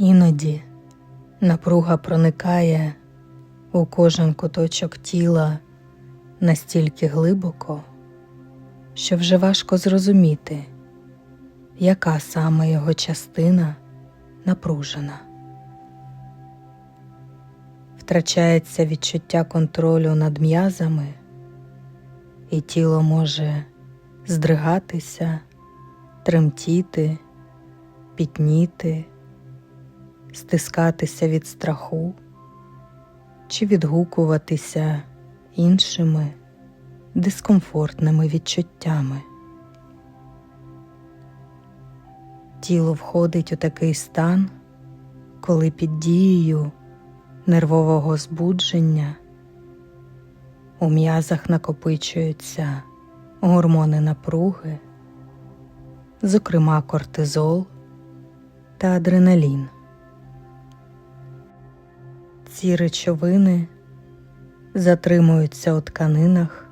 Іноді напруга проникає у кожен куточок тіла настільки глибоко, що вже важко зрозуміти, яка саме його частина напружена. Втрачається відчуття контролю над м'язами, і тіло може здригатися, тремтіти, пітніти, стискатися від страху чи відгукуватися іншими дискомфортними відчуттями. Тіло входить у такий стан, коли під дією нервового збудження у м'язах накопичуються гормони напруги, зокрема кортизол та адреналін. Ці речовини затримуються у тканинах,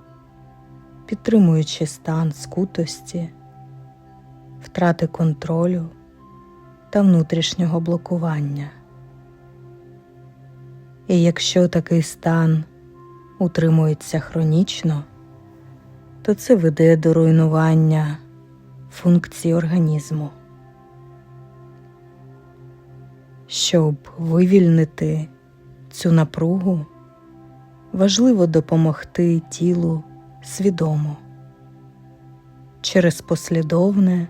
підтримуючи стан скутості, втрати контролю та внутрішнього блокування. І якщо такий стан утримується хронічно, то це веде до руйнування функцій організму. Щоб вивільнити цю напругу, важливо допомогти тілу свідомо через послідовне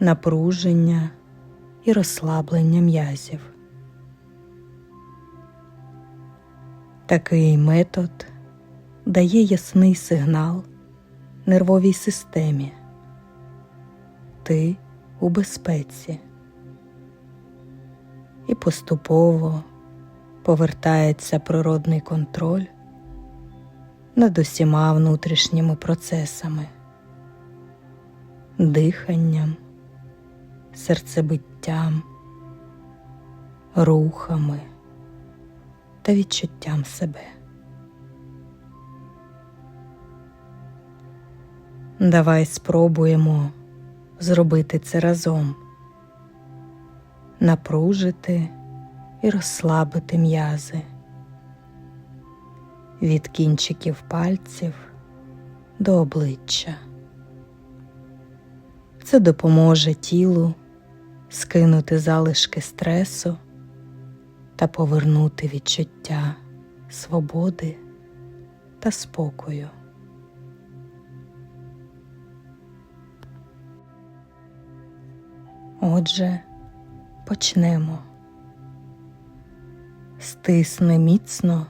напруження і розслаблення м'язів. Такий метод дає ясний сигнал нервовій системі. Ти у безпеці і поступово повертається природний контроль над усіма внутрішніми процесами, диханням, серцебиттям, рухами та відчуттям себе. Давай спробуємо зробити це разом, напружити і розслабити м'язи від кінчиків пальців до обличчя. Це допоможе тілу скинути залишки стресу та повернути відчуття свободи та спокою. Отже, почнемо. Стисни міцно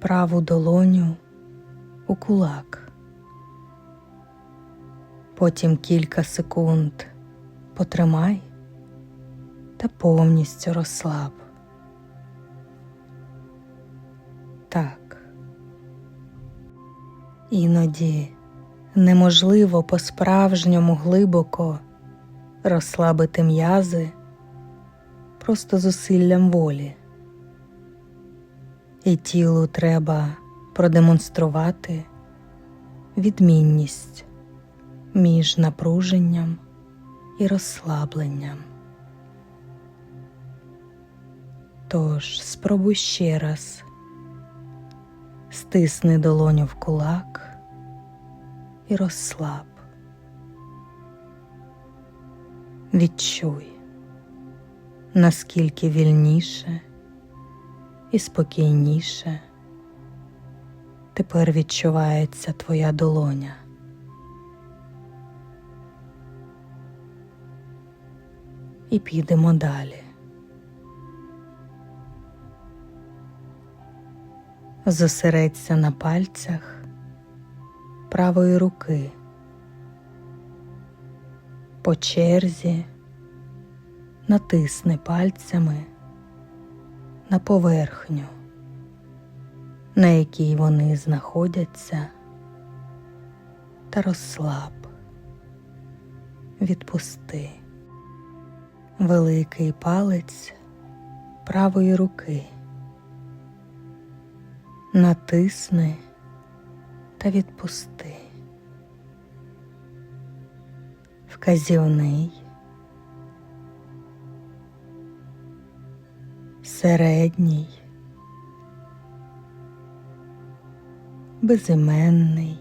праву долоню у кулак. Потім кілька секунд потримай та повністю розслаб. Так. Іноді неможливо по-справжньому глибоко розслабити м'язи просто зусиллям волі, і тілу треба продемонструвати відмінність між напруженням і розслабленням. Тож спробуй ще раз стисни долоню в кулак і розслаб. Відчуй, наскільки вільніше і спокійніше тепер відчувається твоя долоня. І підемо далі. Зосередься на пальцях правої руки. По черзі натисни пальцями на поверхню, на якій вони знаходяться, та розслаб, відпусти. Великий палець правої руки, натисни та відпусти. Вказівний середній, безіменний,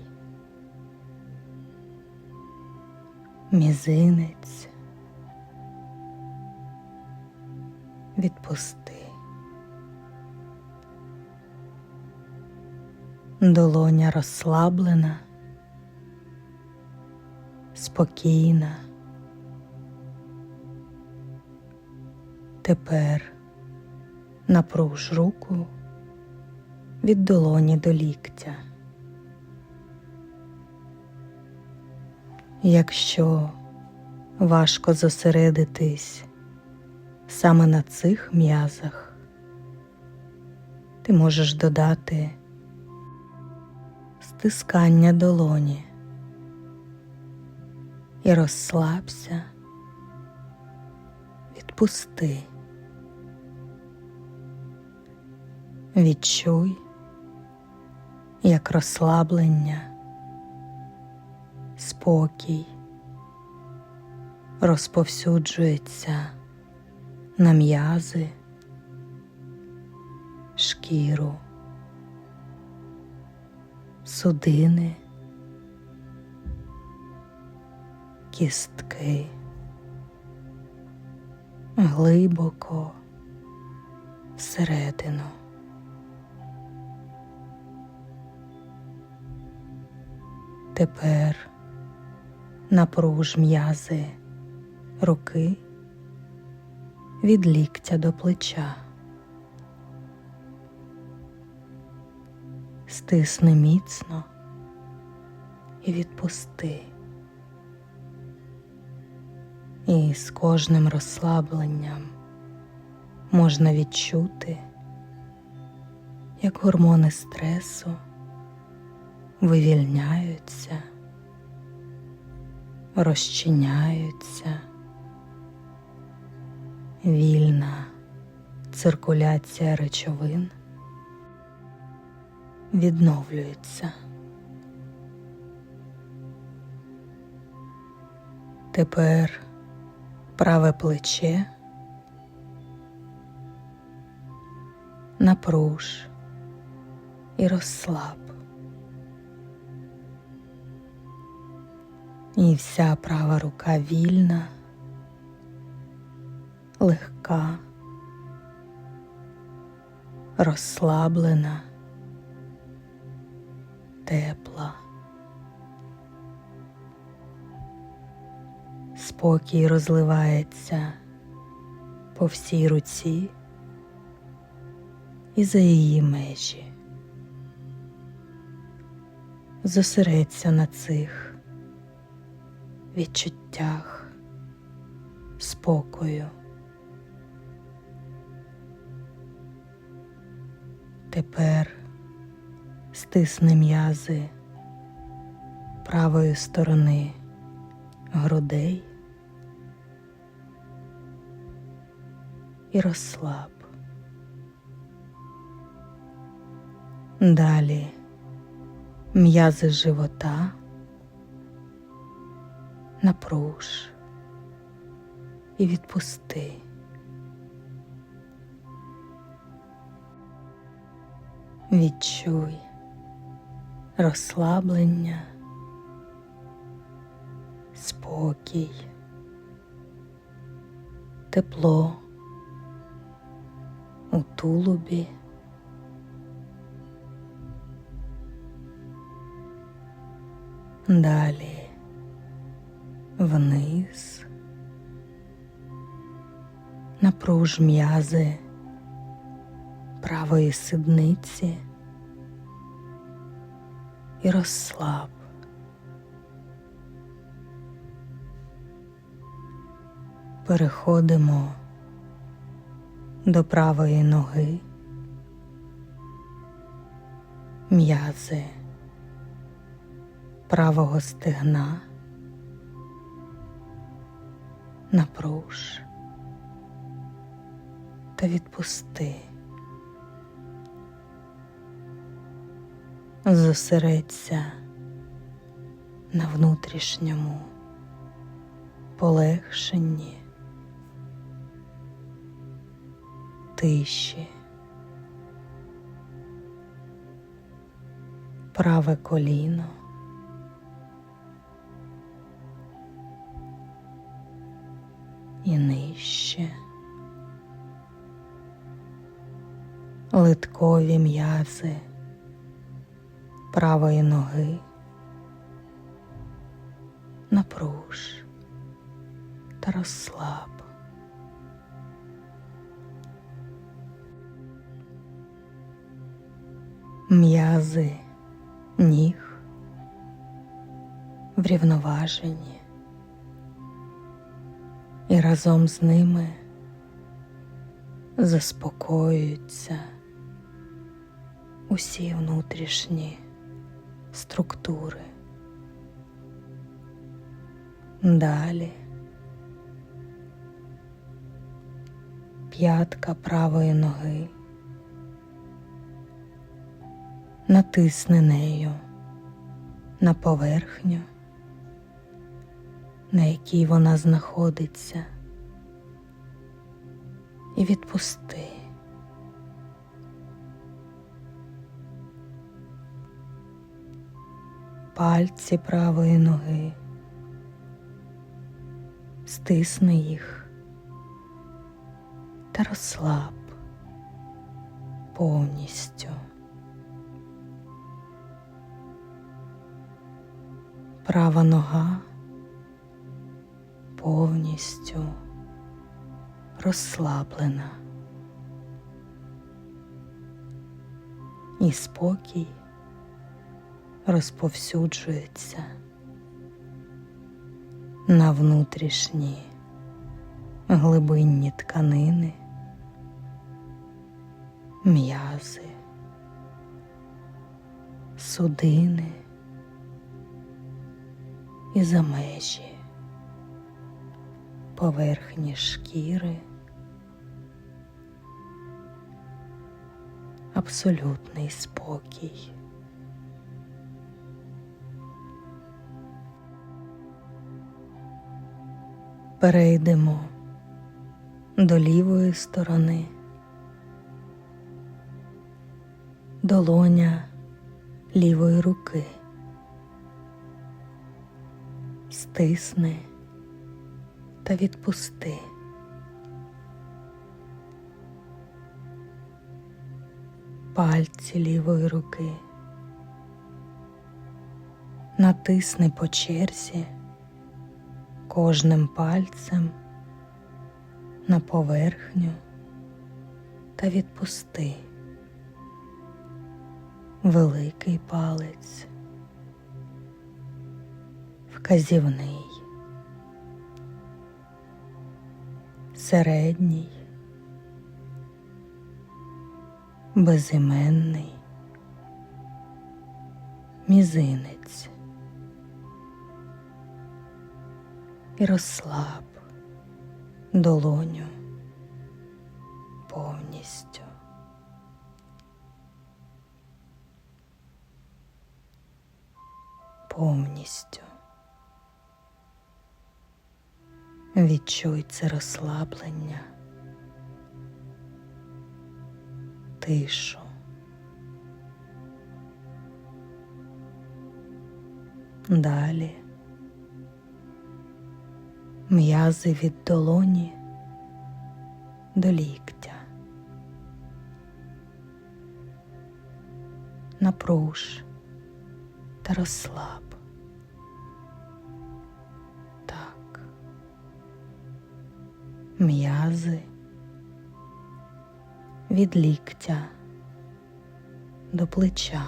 мізинець. Відпусти. Долоня розслаблена, спокійна. Тепер напруж руку від долоні до ліктя. Якщо важко зосередитись саме на цих м'язах, ти можеш додати стискання долоні і розслабся, відпусти. Відчуй, як розслаблення, спокій розповсюджується на м'язи, шкіру, судини, кістки, глибоко всередину. Тепер напруж м'язи руки від ліктя до плеча. Стисни міцно і відпусти. І з кожним розслабленням можна відчути, як гормони стресу вивільняються, розчиняються, вільна циркуляція речовин відновлюється. Тепер праве плече напруж і розслаб. І вся права рука вільна, легка, розслаблена, тепла. Спокій розливається по всій руці і за її межі. Зосередься на цих відчуттях спокою. Тепер стисни м'язи правої сторони грудей і розслаб. Далі м'язи живота напруж і відпусти. Відчуй розслаблення, спокій, тепло у тулубі. Далі вниз, напруж м'язи правої сидниці і розслаб. Переходимо до правої ноги, м'язи правого стегна, напруж та відпусти. Зосередься на внутрішньому полегшенні тиші. Праве коліно. І нижче. Литкові м'язи правої ноги. Напруж та розслаб. М'язи ніг врівноважені, разом з ними заспокоюються усі внутрішні структури. Далі п'ятка правої ноги. Натисни нею на поверхню, на якій вона знаходиться, і відпусти. Пальці правої ноги, стисни їх та розслаб повністю. Права нога повністю розслаблена. І спокій розповсюджується на внутрішні глибинні тканини, м'язи, судини і за межі поверхні шкіри, абсолютний спокій. Перейдемо до лівої сторони, долоня лівої руки. Стисни та відпусти. Пальці лівої руки. Натисни по черзі. Кожним пальцем. На поверхню. Та відпусти. Великий палець, вказівний, середній, безіменний, мізинець. і розслаб долоню повністю. Повністю. Відчуй це розслаблення, тишу. Далі м'язи від долоні до ліктя. Напруж та розслаб. М'язи від ліктя до плеча.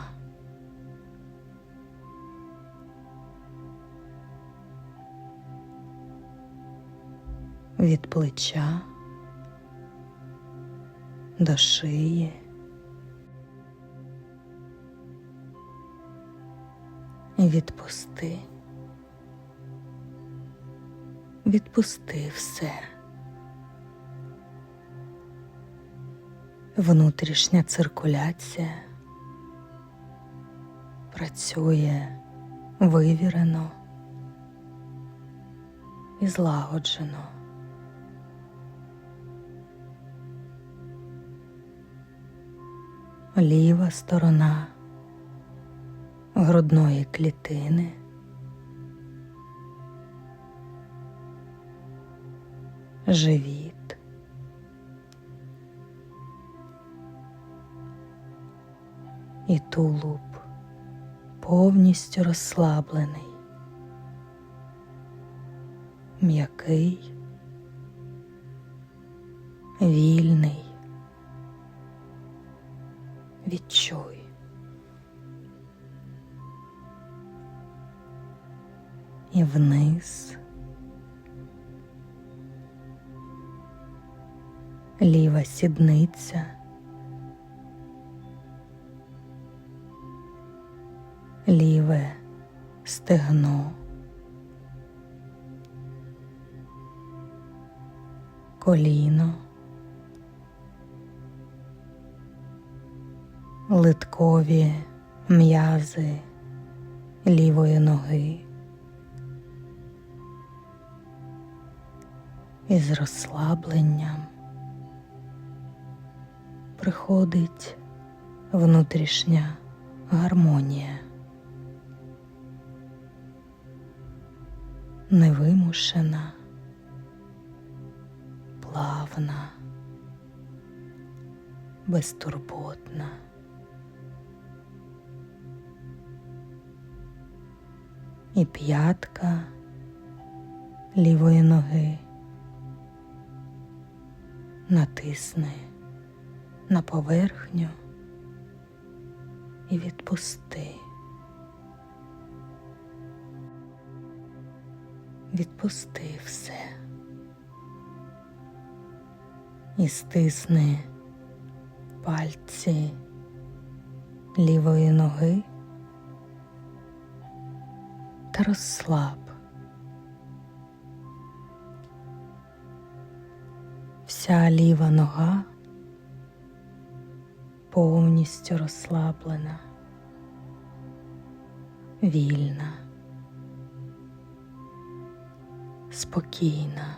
від плеча до шиї. І відпусти, відпусти все. Внутрішня циркуляція працює вивірено і злагоджено. ліва сторона грудної клітини. Живіт. І тулуб повністю розслаблений, м'який, вільний. Відчуй. І вниз. Ліва сідниця. Ліве стегно. Коліно. литкові м'язи лівої ноги і з розслабленням приходить внутрішня гармонія, невимушена, плавна, безтурботна. і п'ятка лівої ноги натисни на поверхню і відпусти. Відпусти все і стисни пальці лівої ноги та розслаб. Вся ліва нога повністю розслаблена, вільна, спокійна.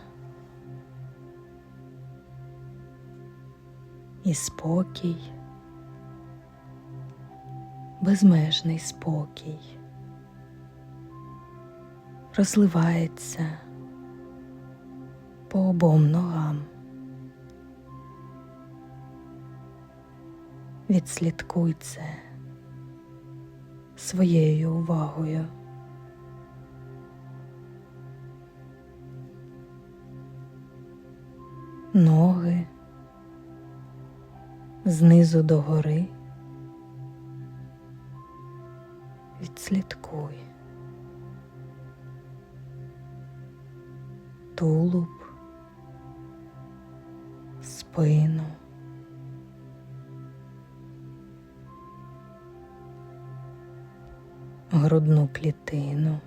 І спокій, безмежний спокій розливається по обом ногам. Відслідкуй це своєю увагою. Ноги знизу до гори. Відслідкуй. тулуб, спину. Грудну клітину.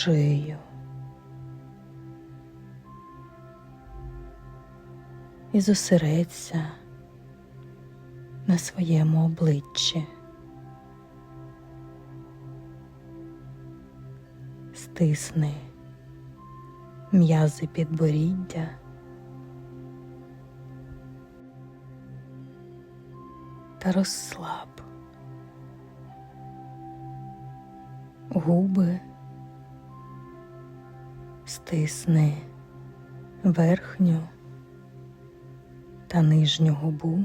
Шию. І зосередься на своєму обличчі. стисни м'язи підборіддя. Та розслаб губи, стисни верхню та нижню губу.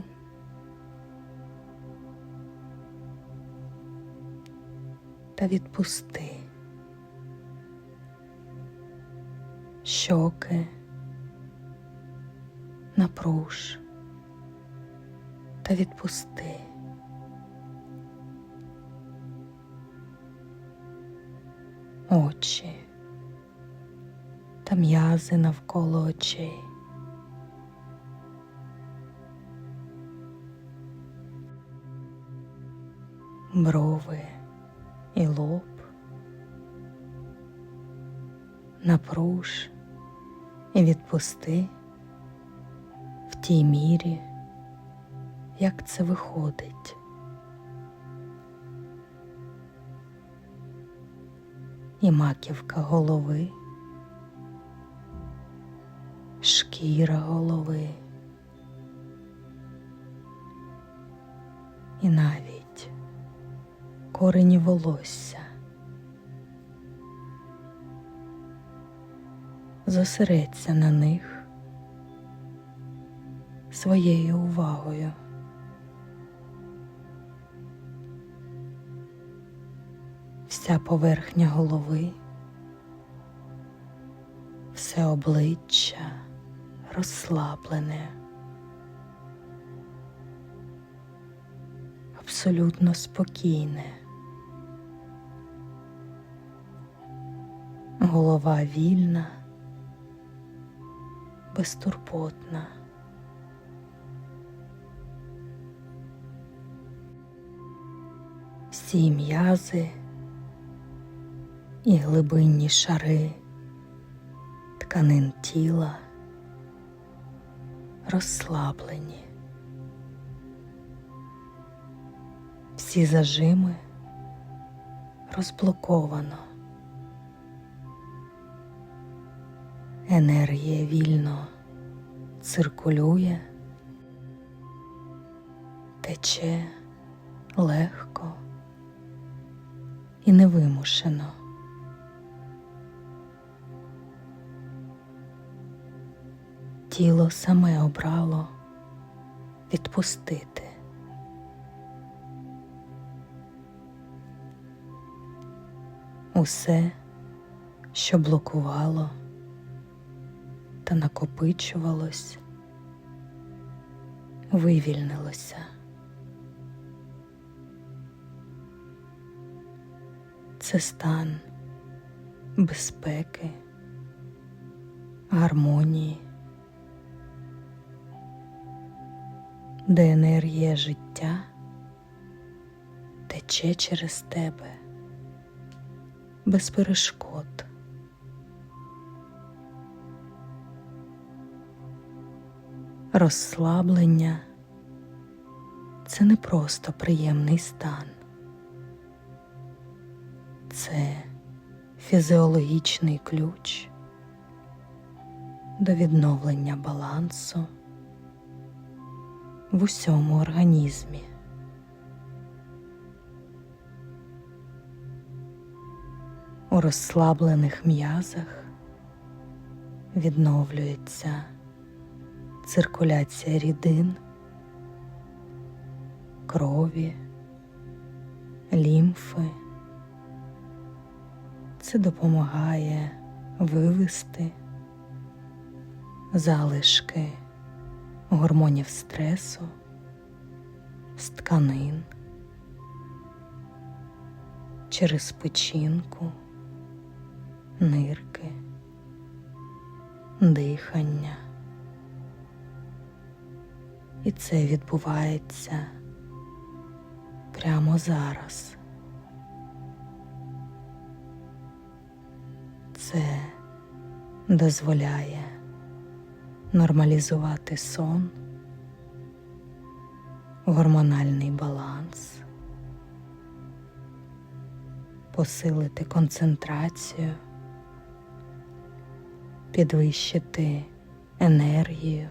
Та відпусти. щоки, напруж та відпусти. Очі м'язи навколо очей. Брови і лоб напруж і відпусти в тій мірі, як це виходить. І маківка голови, шкіра голови. І навіть корені волосся. Зосередься на них своєю увагою. Вся поверхня голови, все обличчя розслаблене, абсолютно спокійне. Голова вільна, безтурботна. Всі м'язи і глибинні шари тканин тіла розслаблені. Всі зажими розблоковано. Енергія вільно циркулює, тече легко і невимушено. Тіло саме обрало відпустити. Усе, що блокувало та накопичувалось, вивільнилося. Це стан безпеки, гармонії, де енергія життя тече через тебе без перешкод. Розслаблення це не просто приємний стан, це фізіологічний ключ до відновлення балансу в усьому організмі. У розслаблених м'язах відновлюється циркуляція рідин, крові, лімфи. Це допомагає вивести залишки гормонів стресу з тканин через печінку, нирки, дихання. І це відбувається прямо зараз. Це дозволяє нормалізувати сон, гормональний баланс, посилити концентрацію, підвищити енергію,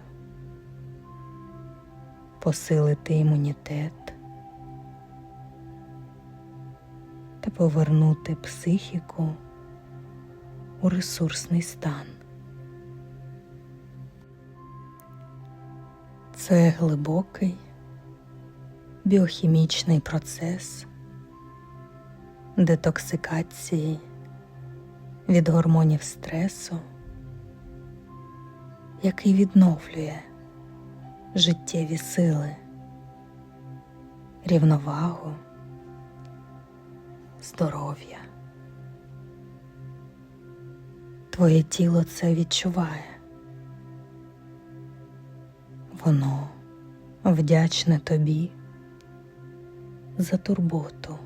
посилити імунітет та повернути психіку у ресурсний стан. Це глибокий біохімічний процес детоксикації від гормонів стресу, який відновлює життєві сили, рівновагу, здоров'я. Твоє тіло це відчуває. Воно вдячне тобі за турботу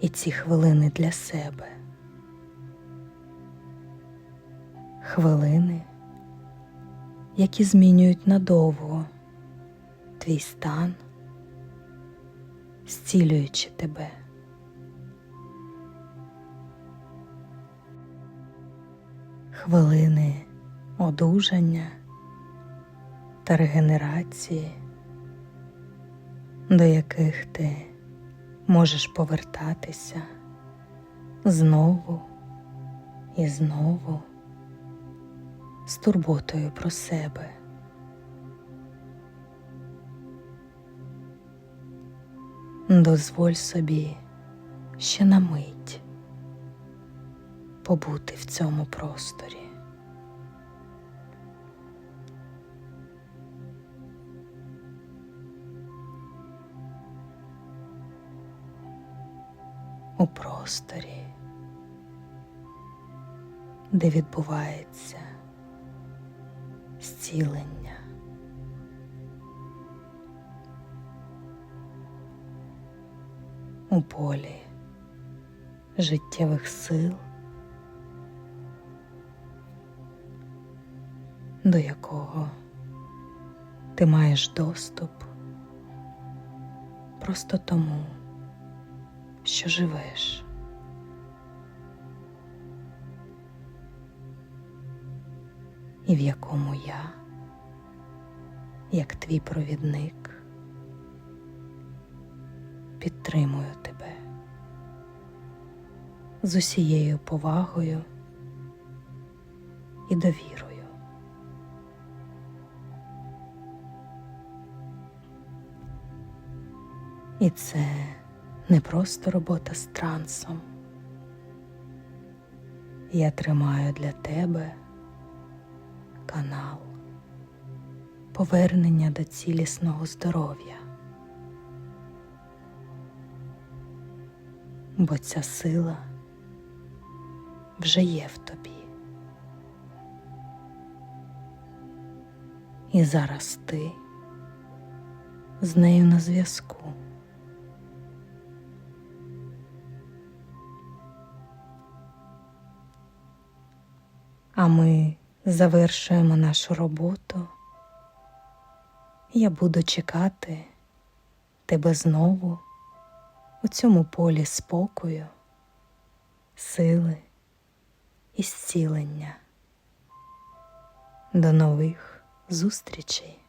і ці хвилини для себе. Хвилини, які змінюють надовго твій стан, зцілюючи тебе. Хвилини одужання та регенерації, до яких ти можеш повертатися знову і знову з турботою про себе. Дозволь собі ще на мить побути в цьому просторі. У просторі, де відбувається зцілення. У полі життєвих сил, до якого ти маєш доступ просто тому, що живеш. І в якому я, як твій провідник, підтримую тебе з усією повагою і довірою. І це не просто робота з трансом. Я тримаю для тебе канал повернення до цілісного здоров'я. Бо ця сила вже є в тобі. І зараз ти з нею на зв'язку. А ми завершуємо нашу роботу. Я буду чекати тебе знову у цьому полі спокою, сили і зцілення. До нових зустрічей!